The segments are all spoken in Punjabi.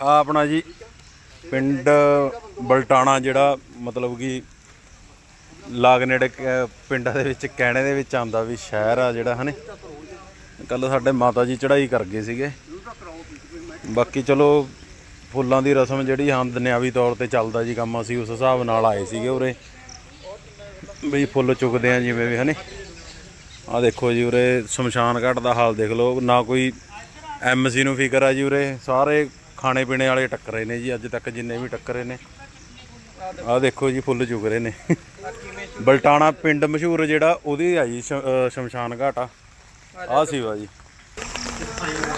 ਆ ਆਪਣਾ ਜੀ ਪਿੰਡ ਬਲਟਾਣਾ ਜਿਹੜਾ ਮਤਲਬ ਕਿ ਲਾਗ ਨੇੜੇ ਕ- ਪਿੰਡਾਂ ਦੇ ਵਿੱਚ ਕਹਿਣੇ ਦੇ ਵਿੱਚ ਆਉਂਦਾ ਵੀ ਸ਼ਹਿਰ ਆ ਜਿਹੜਾ, ਹਨੇ? ਕੱਲ ਸਾਡੇ ਮਾਤਾ ਜੀ ਚੜ੍ਹਾਈ ਕਰ ਗਏ ਸੀਗੇ। ਬਾਕੀ ਚਲੋ ਫੁੱਲਾਂ ਦੀ ਰਸਮ ਜਿਹੜੀ ਹਾਂ ਦੁਨਿਆਵੀ ਤੌਰ ਤੇ ਚੱਲਦਾ ਜੀ ਕੰਮ, ਅਸੀਂ ਉਸ ਹਿਸਾਬ ਨਾਲ ਆਏ ਸੀਗੇ ਉਰੇ। ਵੀ ਫੁੱਲ ਚੁਗਦੇ ਆ ਜਿਵੇਂ ਵੀ, ਹਨੇ? ਆ ਦੇਖੋ ਜੀ ਉਰੇ ਸ਼ਮਸ਼ਾਨ ਘਾਟ ਦਾ ਹਾਲ ਦੇਖ ਲਓ, ਨਾ ਕੋਈ ਐਮਸੀ ਨੂੰ ਫਿਕਰ ਆ ਜੀ ਉਰੇ। ਸਾਰੇ ਖਾਣੇ ਪੀਣੇ ਵਾਲੇ ਟੱਕਰੇ ਨੇ ਜੀ, ਅੱਜ ਤੱਕ ਜਿੰਨੇ ਵੀ ਟੱਕਰੇ ਨੇ। ਆ ਦੇਖੋ ਜੀ, ਫੁੱਲ ਚੁਗ ਰਹੇ ਨੇ। ਬਲਟਾਣਾ ਪਿੰਡ ਮਸ਼ਹੂਰ ਜਿਹੜਾ, ਉਹਦੀ ਆ ਜੀ, ਸ਼- ਸ਼ਮਸ਼ਾਨ ਘਾਟ ਆ। ਆ ਸੀਵਾ ਜੀ।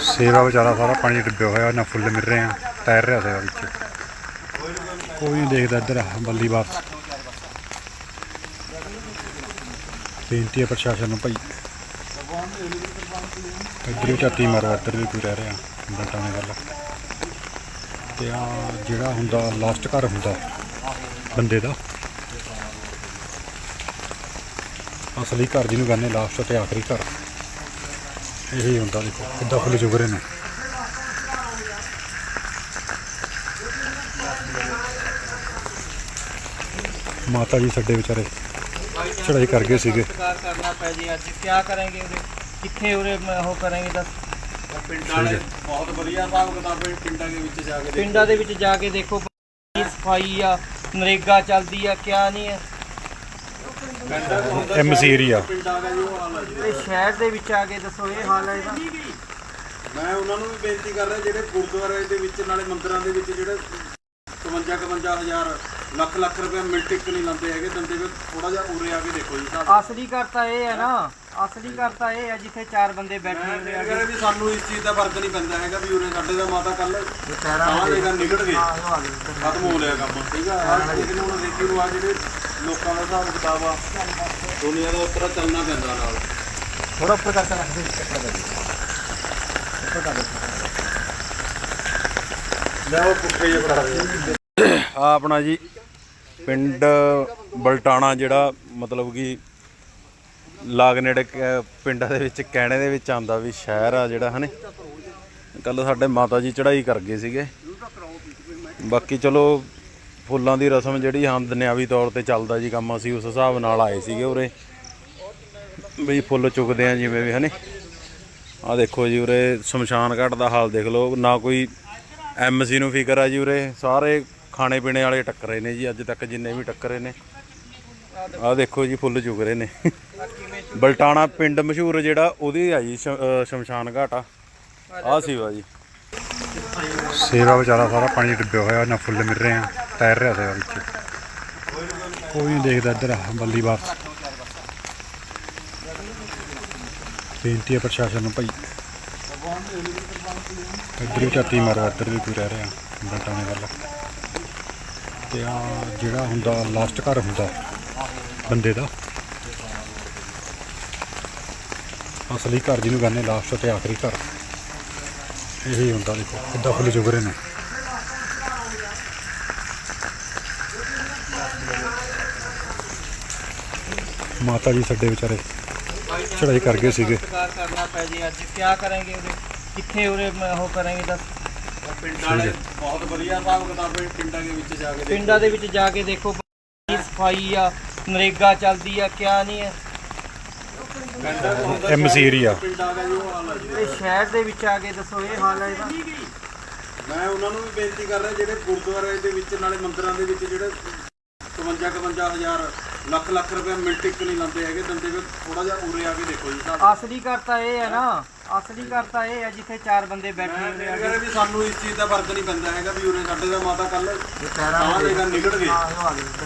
ਸੇਵਾ ਵਿਚਾਰਾ ਸਾਰਾ ਪਾਣੀ 'ਚ ਡੁੱਬਿਆ ਹੋਇਆ, ਨਾ ਫੁੱਲ ਮਿਲ ਰਹੇ ਆ, ਤੈਰ ਰਿਹਾ ਸੇਵਾ ਵਿੱਚ। ਕੋਈ ਨਹੀਂ ਦੇਖਦਾ ਇੱਧਰ, ਬੱਲੀ ਬਾਤ ਬੇਨਤੀ ਹੈ ਪ੍ਰਸ਼ਾਸਨ ਨੂੰ ਭਾਈ। ਇੱਧਰ ਵੀ ਝਾਤੀ ਮਾਰੋ, ਇੱਧਰ ਵੀ ਕੋਈ ਰਹਿ ਰਿਹਾ, ਬਲਟਾਣੇ ਵੱਲ। ਤੇ ਆ ਜਿਹੜਾ ਹੁੰਦਾ ਲਾਸਟ ਘਰ ਹੁੰਦਾ ਬੰਦੇ ਦਾ। ਅਸਲੀ ਘਰ ਜਿਹਨੂੰ ਕਹਿੰਦੇ ਲਾਸਟ ਤੇ ਆਖਰੀ ਘਰ। ਇਹੀ ਹੁੰਦਾ ਦੇਖੋ, ਕਿੱਦਾਂ ਫੁੱਲ ਚੁਗ ਰਹੇ ਨੇ। ਮਾਤਾ ਜੀ ਸਾਡੇ ਵਿਚਾਰੇ ਚੜਾਈ ਕਰ ਗਏ ਸੀਗੇ। ਕਰਨਾ ਪੈ ਜੀ ਅੱਜ। ਕੀ ਕਰਾਂਗੇ ਉਰੇ ਕਿੱਥੇ ਉਰੇ ਉਹ ਕਰਾਂਗੇ ਦੱਸ? ਪਿੰਡਾਂ ਵਾਲੇ ਬਹੁਤ ਵਧੀਆ ਹਿਸਾਬ ਕਿਤਾਬ ਪਿੰਡਾਂ ਦੇ ਵਿੱਚ ਜਾ ਕੇ ਪਿੰਡਾਂ ਦੇ ਵਿੱਚ ਜਾ ਕੇ ਦੇਖੋ ਕੀ ਸਫ਼ਾਈ ਆ ਨਰੇਗਾ ਚੱਲਦੀ ਆ ਕਿਆ ਨਹੀਂ ਹੈ ਪਿੰਡਾਂ ਦਾ ਜੋ ਹਾਲ ਆ ਜੀ। ਇਹ ਸ਼ਹਿਰ ਦੇ ਵਿੱਚ ਆ ਕੇ ਦੱਸੋ ਇਹ ਹਾਲ ਹੈ ਇਹਦਾ। ਮੈਂ ਉਹਨਾਂ ਨੂੰ ਵੀ ਬੇਨਤੀ ਕਰ ਰਿਹਾ ਜਿਹੜੇ ਗੁਰਦੁਆਰੇ ਦੇ ਵਿੱਚ ਨਾਲੇ ਮੰਦਿਰਾਂ ਦੇ ਵਿੱਚ ਜਿਹੜੇ 55 51000 ਲੱਖ ਲੱਖ ਰੁਪਏ ਮਿੰਟ ਇੱਕ ਨਹੀਂ ਲਾਉਂਦੇ ਹੈਗੇ ਦੰਦੇ ਵਿੱਚ ਥੋੜਾ ਜਿਹਾ ਉਰੇ ਆ ਕੇ ਦੇਖੋ ਜੀ। ਸਾਹਿਬ ਅਸਲੀ ਘਰ ਤਾਂ ਇਹ ਹੈ ਨਾ। ਅਸਲੀ ਘਰ ਤਾਂ ਇਹ ਹੈ ਜਿੱਥੇ ਚਾਰ ਬੰਦੇ ਬੈਠੇ ਹੋਏ ਆ। ਕਹਿੰਦਾ ਵੀ ਸਾਨੂੰ ਇਸ ਚੀਜ਼ ਦਾ ਫ਼ਰਕ ਨਹੀਂ ਪੈਂਦਾ ਹੈਗਾ ਵੀ ਉਰੇ ਸਾਡੇ ਦਾ ਮਾਤਾ ਕੱਲ ਸਾਹ ਜਗ੍ਹਾ ਨਿਕਲ ਗਏ ਖਤਮ ਹੋ ਲਿਆ ਕੰਮ ਠੀਕ ਆ? ਹਰ ਕਿਸੇ ਨੂੰ ਦੇਖੀ ਨੂੰ ਆ ਜਿਹੜੇ ਲੋਕਾਂ ਦਾ ਹਿਸਾਬ ਕਿਤਾਬ ਆ ਦੁਨੀਆ ਦਾ ਉੱਤਰਾ ਚੱਲਣਾ ਪੈਂਦਾ ਨਾਲ। ਥੋੜਾ ਉੱਪਰ ਕਰਕੇ ਰੱਖ ਦੇ ਚੱਕਰ ਦੇ। ਲੈ ਉਹ ਪੁੱਠੇ ਜਿਹਾ ਬਣਾ ਆ ਆਪਣਾ ਜੀ ਪਿੰਡ ਬਲਟਾਣਾ ਜਿਹੜਾ ਮਤਲਬ ਕਿ ਲਾਗ ਨੇੜੇ ਕ- ਪਿੰਡਾਂ ਦੇ ਵਿੱਚ, ਕਹਿਣੇ ਦੇ ਵਿੱਚ ਆਂਦਾ ਵੀ ਸ਼ਹਿਰ ਆ ਜਿਹੜਾ, ਹਨੇ? ਕੱਲ ਸਾਡੇ ਮਾਤਾ ਜੀ ਚੜ੍ਹਾਈ ਕਰ ਗਏ ਸੀਗੇ। ਬਾਕੀ ਚਲੋ, ਫੁੱਲਾਂ ਦੀ ਰਸਮ ਜਿਹੜੀ ਹਾਂ ਦੁਨਿਆਵੀ ਤੌਰ ਤੇ ਚੱਲਦਾ ਜੀ ਕੰਮ, ਅਸੀਂ ਉਸ ਹਿਸਾਬ ਨਾਲ ਆਏ ਸੀਗੇ ਉਰੇ। ਵੀ ਫੁੱਲ ਚੁਗਦੇ ਆ ਜਿਵੇਂ ਵੀ, ਹਨੇ? ਆ ਦੇਖੋ ਜੀ ਉਰੇ, ਸ਼ਮਸ਼ਾਨ ਘਾਟ ਦਾ ਹਾਲ ਦੇਖ ਲਓ, ਨਾ ਕੋਈ ਐਮਸੀ ਨੂੰ ਫਿਕਰ ਆ ਜੀ ਉਰੇ। ਸਾਰੇ ਖਾਣੇ ਪੀਣੇ ਵਾਲੇ ਟੱਕਰੇ ਨੇ ਜੀ, ਅੱਜ ਤੱਕ ਜਿੰਨੇ ਵੀ ਟੱਕਰੇ ਨੇ। ਆ ਦੇਖੋ ਜੀ, ਫੁੱਲ ਚੁਗ ਰਹੇ ਨੇ। ਬਲਟਾਣਾ ਪਿੰਡ ਮਸ਼ਹੂਰ ਜਿਹੜਾ, ਉਹਦੀ ਆ ਜੀ ਸ਼ਮਸ਼ਾਨ ਘਾਟ ਆ। ਆ ਸੀਵਾ ਜੀ। ਸੇਵਾ ਵਿਚਾਰਾ ਸਾਰਾ ਪਾਣੀ 'ਚ ਡੁੱਬਿਆ ਹੋਇਆ, ਨਾ ਫੁੱਲ ਮਿਲ ਰਹੇ ਆ, ਤੈਰ ਰਿਹਾ ਸੇਵਾ ਵਿੱਚ। ਕੋਈ ਨਹੀਂ ਦੇਖਦਾ ਇੱਧਰ, ਬੱਲੀ ਬਾਤ ਬੇਨਤੀ ਹੈ ਪ੍ਰਸ਼ਾਸਨ ਨੂੰ ਭਾਈ। ਇੱਧਰ ਵੀ ਝਾਤੀ ਮਾਰੋ ਇੱਧਰ ਵੀ ਕੋਈ ਰਹਿ ਰਿਹਾ ਬਲਟਾਣੇ ਵੱਲ। ਤੇ ਆ ਜਿਹੜਾ ਹੁੰਦਾ ਲਾਸਟ ਘਰ ਹੁੰਦਾ, ਬੰਦੇ ਦਾ। ਅਸਲੀ ਘਰ ਜਿਹਨੂੰ ਕਹਿੰਦੇ ਲਾਸਟ ਤੇ ਆਖਰੀ ਘਰ। ਇਹੀ ਹੁੰਦਾ ਦੇਖੋ ਕਿੱਦਾਂ ਫੁੱਲ ਚੁਗ ਰਹੇ ਨੇ। ਮਾਤਾ ਜੀ ਸਾਡੇ ਵਿਚਾਰੇ ਚੜਾਈ ਕਰ ਗਏ ਸੀਗੇ। ਕਾਰ ਕਰਨਾ ਪੈ ਜੀ ਅੱਜ। ਕੀ ਕਰਾਂਗੇ ਉਰੇ? ਕਿੱਥੇ ਉਰੇ ਮ- ਉਹ ਕਰਾਂਗੇ ਦੱਸ? ਪਿੰਡਾਂ ਵਾਲੇ ਬਹੁਤ ਵਧੀਆ ਹਿਸਾਬ ਕਿਤਾਬ ਪਿੰਡਾਂ ਦੇ ਵਿੱਚ ਜਾ ਕੇ ਪਿੰਡਾਂ ਦੇ ਵਿੱਚ ਜਾ ਕੇ ਦੇਖੋ ਸਫ਼ਾਈ ਆ ਨਰੇਗਾ ਚੱਲਦੀ ਆ ਕਿਆ ਨਹੀਂ ਹੈ ਪਿੰਡਾਂ ਦਾ ਹਾਲ ਆ। ਜੀ ਇਹ ਸ਼ਹਿਰ ਦੇ ਵਿੱਚ ਆ ਕੇ ਦੱਸੋ ਇਹ ਹਾਲ ਹੈ ਇਹਦਾ? ਮੈਂ ਉਹਨਾਂ ਨੂੰ ਵੀ ਬੇਨਤੀ ਕਰ ਰਿਹਾ ਜਿਹੜੇ ਗੁਰਦੁਆਰੇ ਦੇ ਵਿੱਚ ਨਾਲੇ ਮੰਦਿਰਾਂ ਦੇ ਵਿੱਚ ਜਿਹੜੇ 55 51000 ਲੱਖ ਲੱਖ ਰੁਪਏ ਮਿੰਟ ਇੱਕ ਨਹੀਂ ਲਾਉਂਦੇ ਹੈਗੇ ਦੰਦੇ ਵਿੱਚ ਥੋੜਾ ਜਿਹਾ ਉਰੇ ਆ ਕੇ ਦੇਖੋ ਜੀ। ਸਾਹਿਬ ਅਸਲੀ ਘਰ ਤਾਂ ਇਹ ਹੈ ਨਾ। ਅਸਲੀ ਘਰ ਤਾਂ ਇਹ ਹੈ ਜਿੱਥੇ ਚਾਰ ਬੰਦੇ ਬੈਠੇ ਹੋਏ ਆ। ਕਹਿੰਦਾ ਵੀ ਸਾਨੂੰ ਇਸ ਚੀਜ਼ ਦਾ ਫ਼ਰਕ ਨਹੀਂ ਪੈਂਦਾ ਹੈਗਾ ਵੀ ਉਰੇ ਸਾਡੇ ਦਾ ਮਾਤਾ ਕੱਲ ਸਾਹ ਜਗ੍ਹਾ ਨਿਕਲ ਗਏ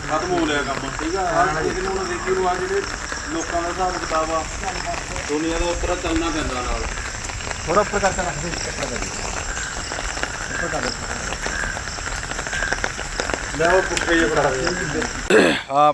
ਖਤਮ ਹੋ ਲਿਆ ਕੰਮ। ਠੀਕ ਆ? ਹਰ ਕਿਸੇ ਨੂੰ ਹੁਣ ਦੇਖੀ ਨੂੰ ਆ ਜਿਹੜੇ ਲੋਕਾਂ ਦਾ ਹਿਸਾਬ ਕਿਤਾਬ ਆ ਦੁਨੀਆ ਦਾ ਉੱਤਰਾ ਚੱਲਣਾ ਪੈਂਦਾ ਨਾਲ। ਥੋੜਾ ਉੱਪਰ ਕਰਕੇ ਰੱਖ ਦੇ ਚੱਕਰ ਦੇ। ਲੈ ਉਹ ਪੁੱਠੇ ਜਿਹਾ ਬਣਾ ਆ